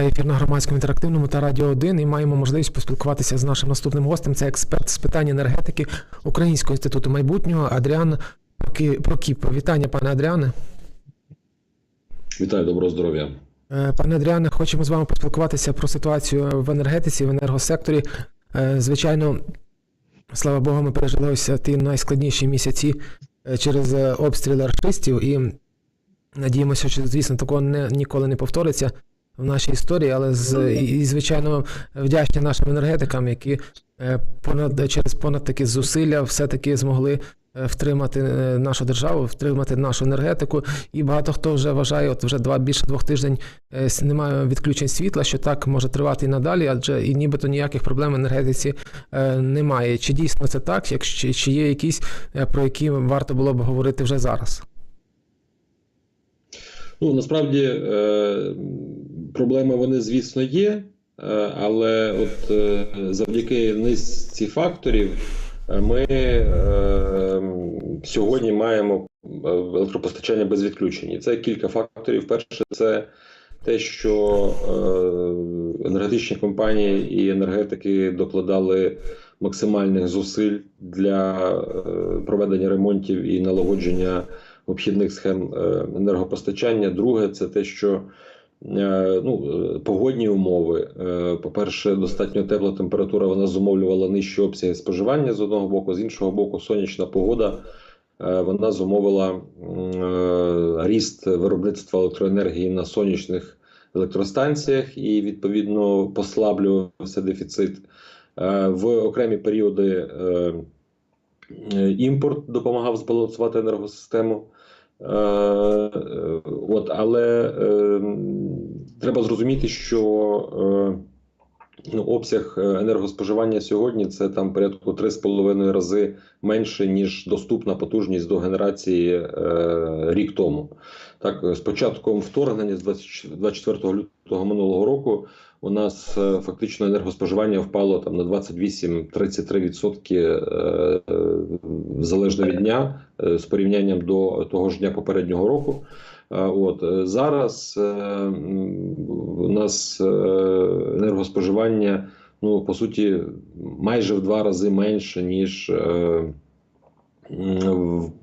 Триває ефір на громадському інтерактивному та радіо 1 і маємо можливість поспілкуватися з нашим наступним гостем. Це експерт з питань енергетики Українського інституту майбутнього Адріан Прокіп. Вітання, пане Адріане. Вітаю, доброго здоров'я. Е, Пане Адріане, хочемо з вами поспілкуватися про ситуацію в енергетиці, в енергосекторі. Е, Звичайно, слава Богу, ми пережили ось ті найскладніші місяці е, через обстріли рашистів і надіємося, що, звісно, такого не, ніколи не повториться в нашій історії, але з, і, і, звичайно, вдячні нашим енергетикам, які е, понад, через понад такі зусилля все-таки змогли е, втримати е, нашу державу, втримати нашу енергетику. І багато хто вже вважає, от вже два більше двох тиждень немає відключень світла, що так може тривати і надалі, адже і нібито ніяких проблем в енергетиці немає. Чи дійсно це так? Якщо чи є якісь про які варто було б говорити вже зараз? Ну насправді е, проблеми вони, звісно, є, е, але от е, завдяки низці факторів ми сьогодні маємо електропостачання без відключень. Це кілька факторів. Перше, це те, що енергетичні компанії і енергетики докладали максимальних зусиль для проведення ремонтів і налагодження обхідних схем е, енергопостачання. Друге, це те, що е, ну, е, погодні умови. По-перше, достатньо тепла температура вона зумовлювала нижчі обсяги споживання з одного боку, з іншого боку, сонячна погода. Вона зумовила ріст виробництва електроенергії на сонячних електростанціях і відповідно послаблювався дефіцит. В окремі періоди імпорт допомагав збалансувати енергосистему. Е, е, От, але е, треба зрозуміти, що ну, обсяг енергоспоживання сьогодні це там порядку 3,5 рази менше, ніж доступна потужність до генерації е, рік тому. Так, з початком вторгнення з 20 24 лютого минулого року у нас е, фактично енергоспоживання впало там на 28-33% е, е, залежно від дня з порівнянням до того ж дня попереднього року. От зараз у нас енергоспоживання, ну по суті, майже в два рази менше ніж. Е,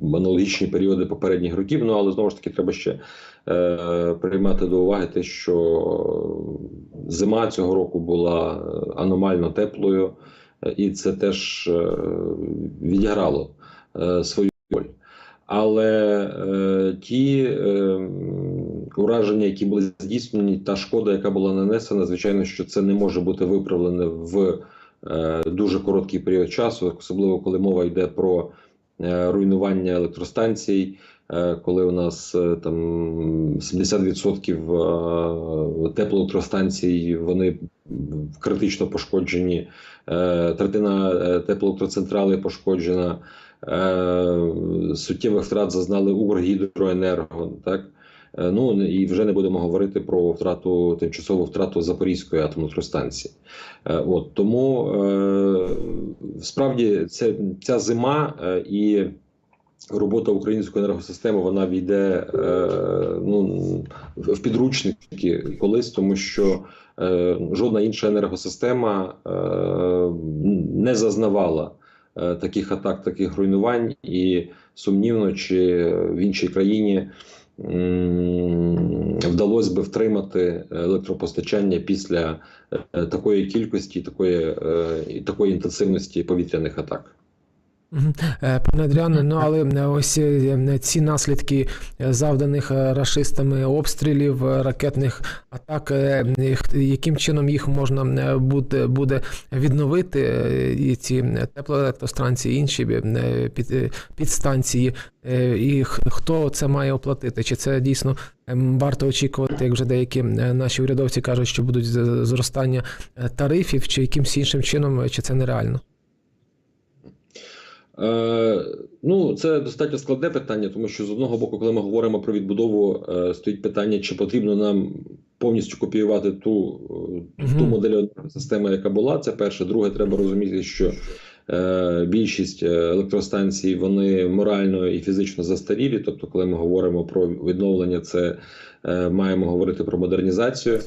В аналогічні періоди попередніх років, ну але знову ж таки треба ще е, приймати до уваги те, що зима цього року була аномально теплою, е, і це теж е, відіграло е, свою роль. Але е, ті е, ураження, які були здійснені, та шкода, яка була нанесена, звичайно, що це не може бути виправлене в е, дуже короткий період часу, особливо коли мова йде про е, руйнування електростанцій. е, Коли у нас е, там 70% е, теплоелектростанцій вони критично пошкоджені, е, третина теплоелектроцентрали пошкоджена, е, суттєвих втрат зазнали Укргідроенерго, так? Е, Ну і вже не будемо говорити про втрату тимчасову втрату Запорізької атомної електростанції. Е, От тому е, справді це ця зима і робота української енергосистеми вона війде ну, в підручники колись, тому що жодна інша енергосистема не зазнавала таких атак, таких руйнувань, і сумнівно, чи в іншій країні вдалося би втримати електропостачання після е, такої кількості, такої, е, такої інтенсивності повітряних атак. Е, Пане Адріане, ну але е, ось е, ці наслідки завданих рашистами обстрілів, ракетних атак, яким чином їх можна буде, буде відновити, і ці теплоелектростанції, інші під, підстанції, і хто це має оплатити? Чи це дійсно ем, варто очікувати, як вже деякі наші урядовці кажуть, що будуть зростання тарифів, чи якимсь іншим чином, чи це нереально? Е, ну, це достатньо складне питання, тому що з одного боку, коли ми говоримо про відбудову, е, стоїть питання, чи потрібно нам повністю копіювати ту, е, ту модель системи, яка була. Це перше. Друге, треба розуміти, що е, більшість електростанцій вони морально і фізично застарілі. Тобто, коли ми говоримо про відновлення, це е, маємо говорити про модернізацію.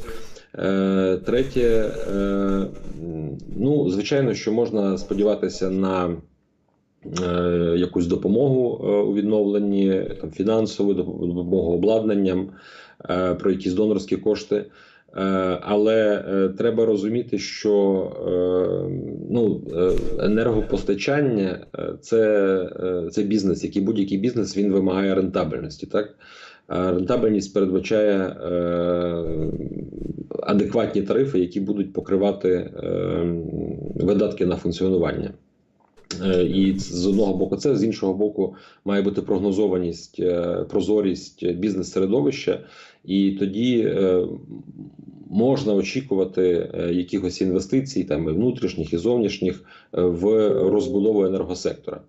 Е, Третє, е, ну, звичайно, що можна сподіватися на якусь допомогу е, у відновленні, там, фінансову допомогу обладнанням, е, про якісь донорські кошти. Е, Але е, треба розуміти, що е, ну, е, енергопостачання е, це, е, це бізнес, як і будь-який бізнес, він вимагає рентабельності. Так? Рентабельність передбачає е, адекватні тарифи, які будуть покривати е, видатки на функціонування. Е, І з одного боку, це з іншого боку, має бути прогнозованість, е, прозорість бізнес-середовища, і тоді е, можна очікувати якихось інвестицій, там і внутрішніх і зовнішніх, в розбудову енергосектора.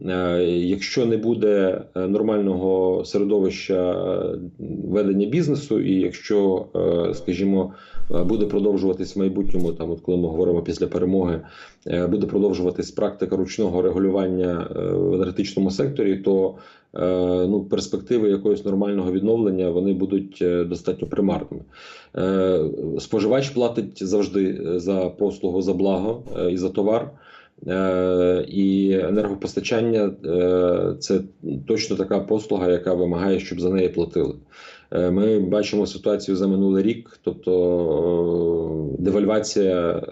Е, Якщо не буде е, нормального середовища е, ведення бізнесу, і якщо, скажімо, буде продовжуватись в майбутньому, там, от коли ми говоримо після перемоги, буде продовжуватись практика ручного регулювання в енергетичному секторі, то ну, перспективи якогось нормального відновлення вони будуть достатньо примарними. Споживач платить завжди за послугу за благо і за товар. Е, І енергопостачання е, це точно така послуга, яка вимагає, щоб за неї платили. Е, Ми бачимо ситуацію за минулий рік, тобто девальвація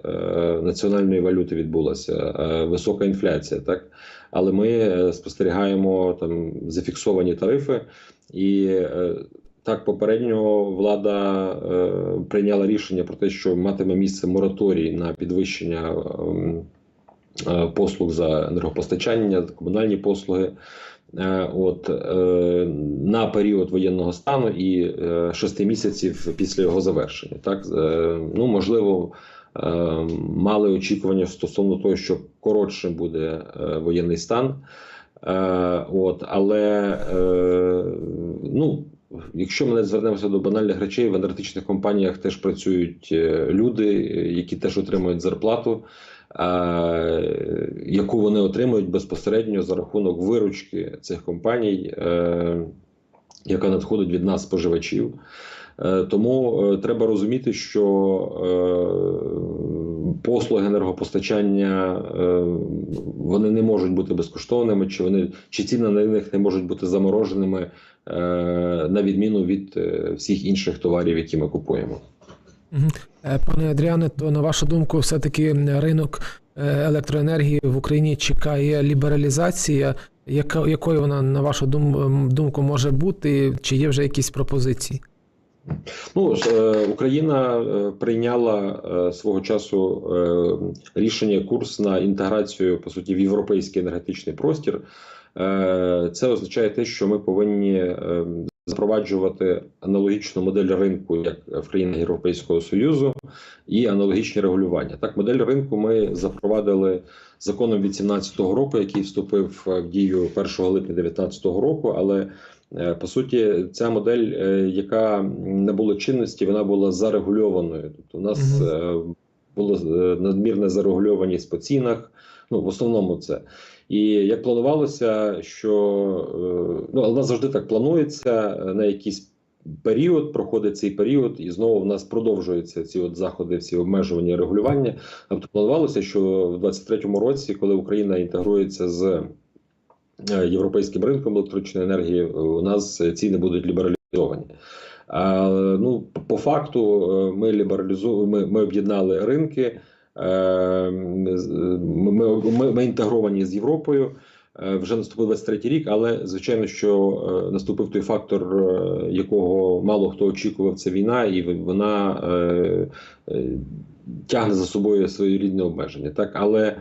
національної валюти відбулася, висока інфляція, так але ми спостерігаємо там зафіксовані тарифи і. Так, попередньо влада прийняла рішення про те, що матиме місце мораторій на підвищення ем, послуг за енергопостачання, комунальні послуги. Е, От е, на період воєнного стану і е, шести місяців після його завершення. Так Е, ну можливо, е, мали очікування стосовно того, що коротше буде е, воєнний стан. Е, От, але е, ну. Якщо ми не звернемося до банальних речей, в енергетичних компаніях теж працюють е, люди, е, які теж отримують зарплату, е, яку вони отримують безпосередньо за рахунок виручки цих компаній, е, яка надходить від нас, споживачів. Е, Тому е, треба розуміти, що послуги енергопостачання вони не можуть бути безкоштовними, чи вони чи ціни на них не можуть бути замороженими на відміну від всіх інших товарів, які ми купуємо. Е, Пане Адріане, то на вашу думку, все-таки ринок е, електроенергії в Україні чекає лібералізація. Яка, якою вона, на вашу думку, може бути? Чи є вже якісь пропозиції? Ну е, Україна прийняла свого часу рішення курс на інтеграцію по суті в європейський енергетичний простір. Це означає те, що ми повинні запроваджувати аналогічну модель ринку, як в країнах Європейського Союзу, і аналогічні регулювання. Так, модель ринку ми запровадили законом від 2017 року, який вступив в дію 1 липня 2019 року, але Е, По суті, ця модель, е, яка не було чинності, вона була зарегульованою. Тобто, у нас е, було е, надмірна зарегульованість по цінах. Ну, в основному це. І як планувалося, що е, ну, але завжди так планується е, на якийсь період, проходить цей період, і знову в нас продовжуються ці от заходи, всі обмежування регулювання. Тобто планувалося, що в 2023 році, коли Україна інтегрується з е, європейським ринком електричної енергії, у нас ціни будуть лібералізовані. А, ну, по факту, ми лібералізуємо, ми, ми об'єднали ринки. Е, Ми, ми, ми, ми інтегровані з Європою. Е, Вже наступив 23 рік, але звичайно, що е, наступив той фактор, е, якого мало хто очікував, це війна, і вона е, е, тягне за собою своєрідне обмеження. Так, але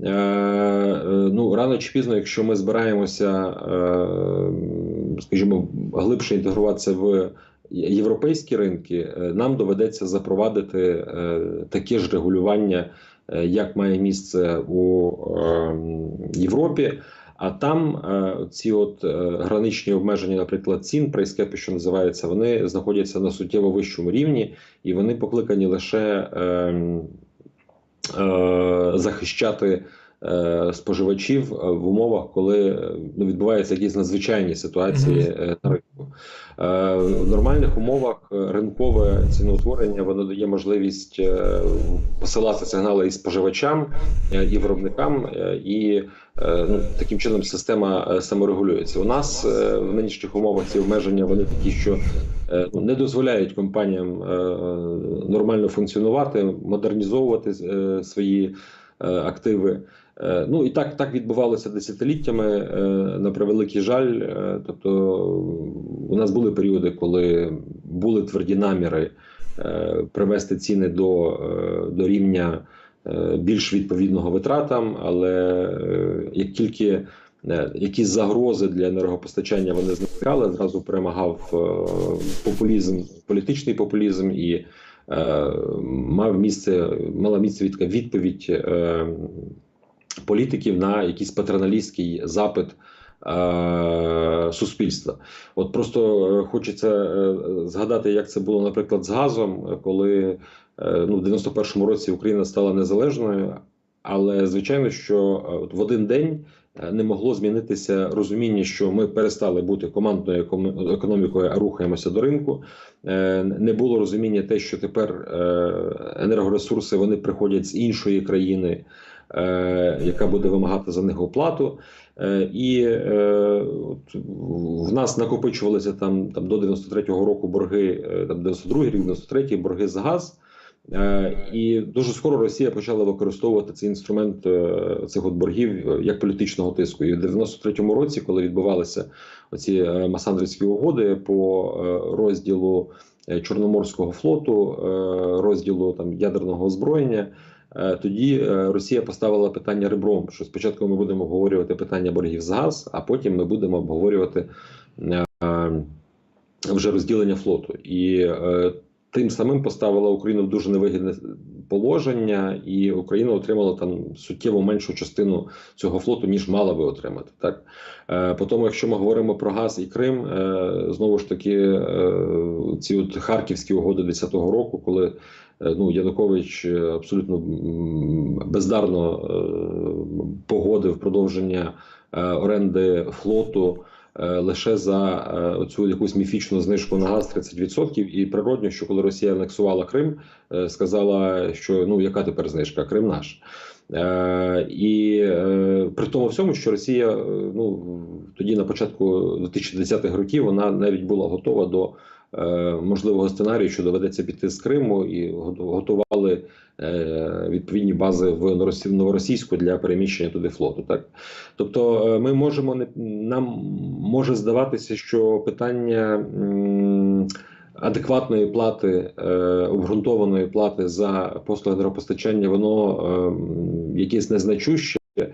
е, е, ну рано чи пізно, якщо ми збираємося, е, скажімо, глибше інтегруватися в європейські ринки, е, нам доведеться запровадити е, таке ж регулювання, е, як має місце у Європі. А там ці от граничні обмеження, наприклад, цін прайскепи, що називається, вони знаходяться на суттєво вищому рівні, і вони покликані лише захищати споживачів в умовах, коли ну, відбуваються якісь надзвичайні ситуації на В нормальних умовах е, ринкове ціноутворення воно дає можливість е, посилати сигнали і споживачам, е, і виробникам, е, і е, ну, таким чином система е, саморегулюється. У нас е, в нинішніх умовах ці обмеження вони такі, що е, ну, не дозволяють компаніям е, нормально функціонувати, модернізовувати е, свої е, активи. Е, Ну і так, так відбувалося десятиліттями. е, На превеликий жаль. Е, Тобто у нас були періоди, коли були тверді наміри привести ціни до, до рівня більш відповідного витратам, але як тільки якісь загрози для енергопостачання вони зникали, зразу перемагав популізм, політичний популізм і мав місце, мала місце відповідь політиків на якийсь патерналістський запит е, суспільства. От просто е, хочеться е, згадати, як це було, наприклад, з газом, коли ну, в 91-му році Україна стала незалежною, але звичайно, що в один день. Не могло змінитися розуміння, що ми перестали бути командною економікою, а рухаємося до ринку. Не було розуміння те, що тепер енергоресурси вони приходять з іншої країни, яка буде вимагати за них оплату. Е, І е, от в нас накопичувалися там, там до 93-го року борги, е, там 92-й рік, 93-й борги за газ. Е, І дуже скоро Росія почала використовувати цей інструмент е, цих от боргів е, як політичного тиску. І в 93-му році, коли відбувалися оці е, масандрівські угоди по е, розділу е, Чорноморського флоту, е, розділу там ядерного озброєння. Е, Тоді е, Росія поставила питання ребром, що спочатку ми будемо обговорювати питання боргів за газ, а потім ми будемо обговорювати е, вже розділення флоту. І тим самим поставила Україну в дуже невигідне положення, і Україна отримала там суттєво меншу частину цього флоту, ніж мала би отримати. Так по тому, якщо ми говоримо про газ і Крим, знову ж таки, ці от харківські угоди 10-го року, коли ну Янукович е, абсолютно бездарно е, погодив продовження е, оренди флоту. е, Лише за е, оцю якусь міфічну знижку на газ 30%. І природньо, що коли Росія анексувала Крим, е, сказала, що ну яка тепер знижка? Крим наш. Е, і е, при тому всьому, що Росія е, ну тоді на початку 2010-х років вона навіть була готова до е, можливого сценарію, що доведеться піти з Криму, і готували е, відповідні бази в Новоросійську для переміщення туди флоту. Так тобто, е, ми можемо не нам може здаватися, що питання. Адекватної плати, е, обґрунтованої плати за послуги енергопостачання, воно е, якесь незначуще, е,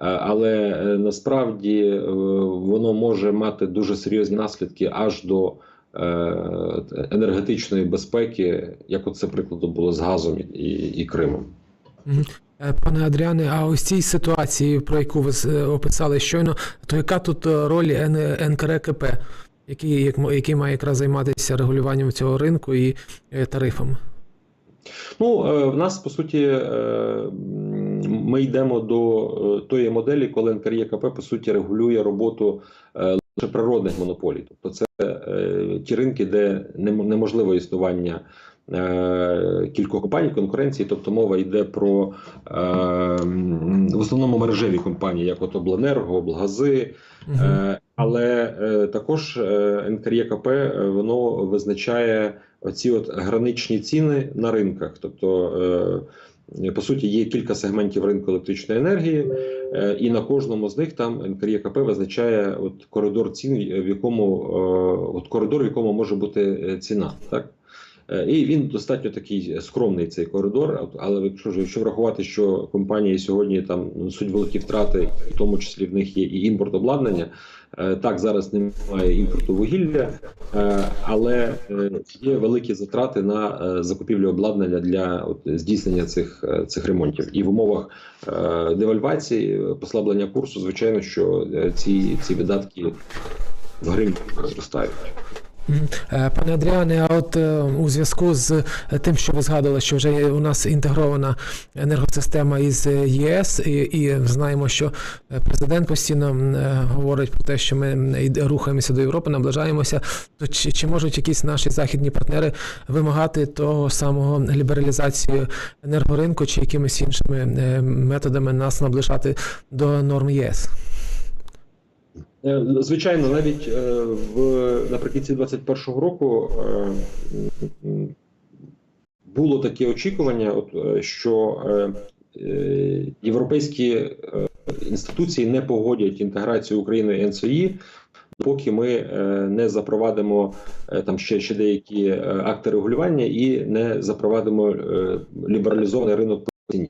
але е, насправді е, воно може мати дуже серйозні наслідки аж до е, енергетичної безпеки, як от це прикладом було з газом і, і Кримом. Е, Пане Адріане, а ось цій ситуації, про яку ви е, описали щойно, то яка тут е, роль НКРКП, який, як який має якраз займатися регулюванням цього ринку і е, тарифами? Ну, е, в нас по суті е, ми йдемо до е, тої моделі, коли НКРЄКП по суті регулює роботу е, лише природних монополій. Тобто, це е, ті ринки, де нем- неможливе існування. е, Кількох компаній конкуренції, тобто мова йде про е, в основному мережеві компанії, як от Обленерго, Облгази. Е, Але е, також е, НКРЄКП е, воно визначає оці от граничні ціни на ринках. Тобто, е, по суті, є кілька сегментів ринку електричної енергії, е, і на кожному з них там НКРЄКП визначає от коридор цін, в якому е, от коридор, в якому може бути е, ціна. Так. Е, І він достатньо такий скромний цей коридор. Але якщо якщо врахувати, що компанії сьогодні там несуть великі втрати, в тому числі в них є і імпорт обладнання. е, Так, зараз немає імпорту вугілля, е, але є великі затрати на закупівлю обладнання для здійснення цих, цих ремонтів. І в умовах девальвації, послаблення курсу, звичайно, що ці, ці видатки в гривні зростають. Е, Пане Адріане, а от е, у зв'язку з е, тим, що ви згадували, що вже є у нас інтегрована енергосистема із ЄС, і, і знаємо, що президент постійно говорить про те, що ми рухаємося до Європи, наближаємося. То чи, чи можуть якісь наші західні партнери вимагати того самого лібералізації енергоринку, чи якимись іншими методами нас наближати до норм ЄС? Е, Звичайно, навіть е, в наприкінці 21-го року е, було таке очікування, що європейські інституції не погодять інтеграцію України і НСОІ, поки ми не запровадимо там ще, ще деякі акти регулювання і не запровадимо лібералізований ринок по ціні.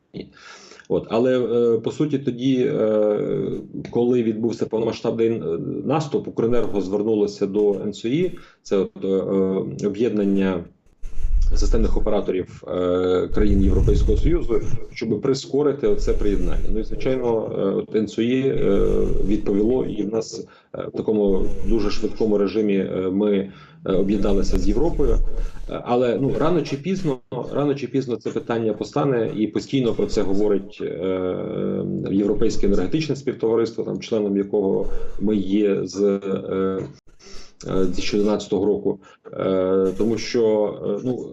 От, але е, по суті, тоді, е, коли відбувся повномасштабний е, наступ, Укренерго звернулося до НСОІ, це е, об'єднання системних операторів е, країн Європейського Союзу, щоб прискорити оце приєднання. Ну і звичайно, е, НСОІ е, відповіло, і в нас е, в такому дуже швидкому режимі е, ми е, об'єдналися з Європою. Е, Але ну рано чи пізно, рано чи пізно це питання постане, і постійно про це говорить е, європейське енергетичне співтовариство, там членом якого ми є з. Е, е, 2011 року, Е, тому що е, ну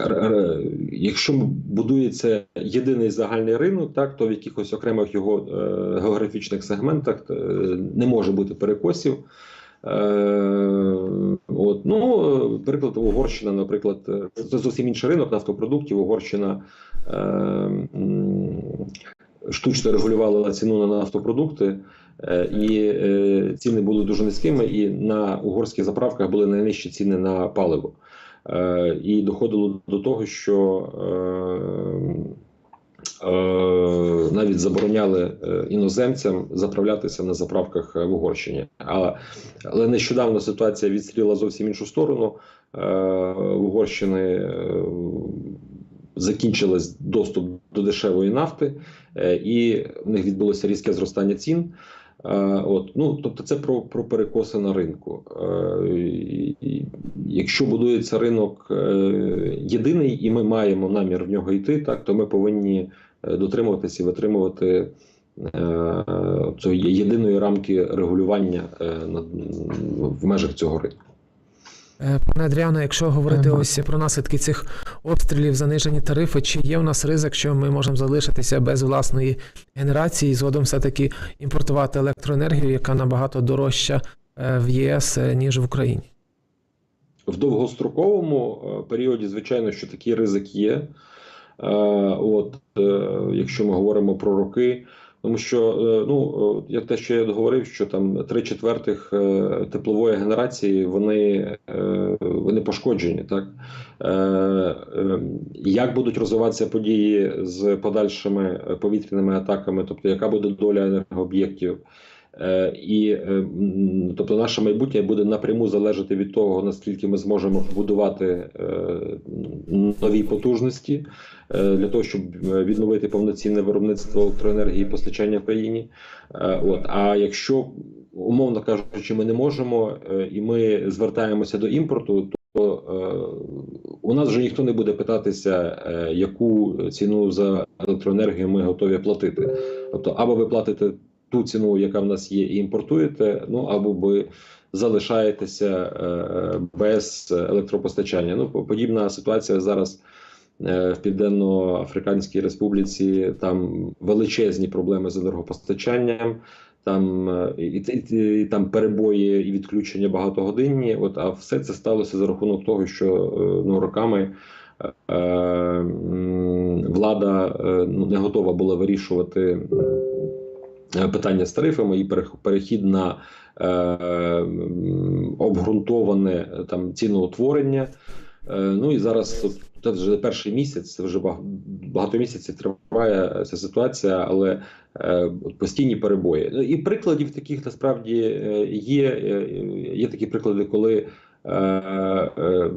е, якщо будується єдиний загальний ринок, так то в якихось окремих його географічних сегментах не може бути перекосів. От ну приклад Угорщина, наприклад, це зовсім інший ринок нафтопродуктів. Угорщина штучно регулювала ціну на нафтопродукти. Е, І е, ціни були дуже низькими, і на угорських заправках були найнижчі ціни на паливо. Е, І доходило до того, що навіть забороняли іноземцям заправлятися на заправках в Угорщині. Але нещодавно ситуація відстріла зовсім іншу сторону. В Угорщини закінчилась доступ до дешевої нафти, і в них відбулося різке зростання цін. Е, От, ну, тобто це про, про перекоси на ринку. Е, Якщо будується ринок е, єдиний, і ми маємо намір в нього йти, так то ми повинні дотримуватися і витримувати єдиної рамки регулювання в межах цього ринку. Е, Пане Адріано, якщо говорити Ага. ось про наслідки цих обстрілів, занижені тарифи, чи є у нас ризик, що ми можемо залишитися без власної генерації і згодом все-таки імпортувати електроенергію, яка набагато дорожча е, в ЄС, е, ніж в Україні? В довгостроковому періоді, звичайно, що такий ризик є. От, якщо ми говоримо про роки, тому що е, ну як те, що я говорив, що там три четвертих е, теплової генерації вони, е, вони пошкоджені. Так як будуть розвиватися події з подальшими повітряними атаками, тобто яка буде доля енергооб'єктів? Е, І е, тобто наше майбутнє буде напряму залежати від того, наскільки ми зможемо побудувати е, нові потужності для того, щоб відновити повноцінне виробництво електроенергії і постачання в країні. От а якщо умовно кажучи, ми не можемо, і ми звертаємося до імпорту, то у нас вже ніхто не буде питатися, яку ціну за електроенергію ми готові платити. Тобто, або ви платите ту ціну, яка в нас є, і імпортуєте, ну або ви залишаєтеся е, без електропостачання. Ну, подібна ситуація зараз. е, В Південно-Африканській Республіці там величезні проблеми з енергопостачанням, там е, і, і, і там перебої і відключення багатогодинні. От а все це сталося за рахунок того, що е, ну роками е, влада е, ну, не готова була вирішувати е, питання з тарифами і перехід на е, обґрунтоване е, там ціноутворення. Е, Ну і зараз це вже перший місяць, це вже багато місяців триває ця ситуація, але е, постійні перебої. Ну, І прикладів таких насправді е, є. Е, Є такі приклади, коли е, е,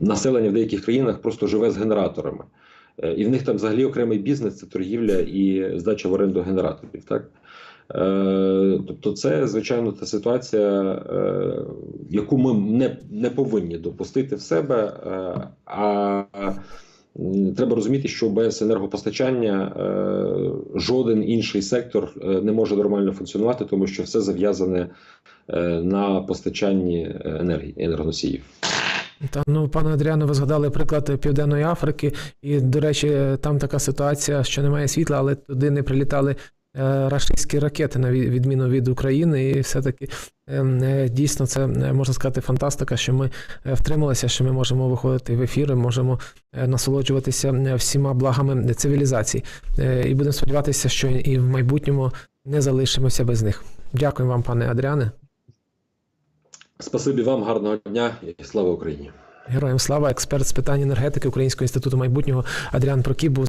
населення в деяких країнах просто живе з генераторами. Е, І в них там взагалі окремий бізнес це торгівля і здача в оренду генераторів. Так Е, Тобто, це звичайно та ситуація, е, яку ми не, не повинні допустити в себе. А треба розуміти, що без енергопостачання жоден інший сектор не може нормально функціонувати, тому що все зав'язане на постачанні енергії енергоносіїв. Та ну, пане Адріано, ви згадали приклад Південної Африки, і, до речі, там така ситуація, що немає світла, але туди не прилітали е, рашистські ракети на відміну від України. І все-таки ем, е, дійсно це е, можна сказати фантастика, що ми втрималися, що ми можемо виходити в ефіри, можемо насолоджуватися всіма благами цивілізації. І будемо сподіватися, що і в майбутньому не залишимося без них. Дякую вам, пане Адріане. Спасибі вам, гарного дня і слава Україні! Героям слава, експерт з питань енергетики Українського інституту майбутнього Адріан Прокіб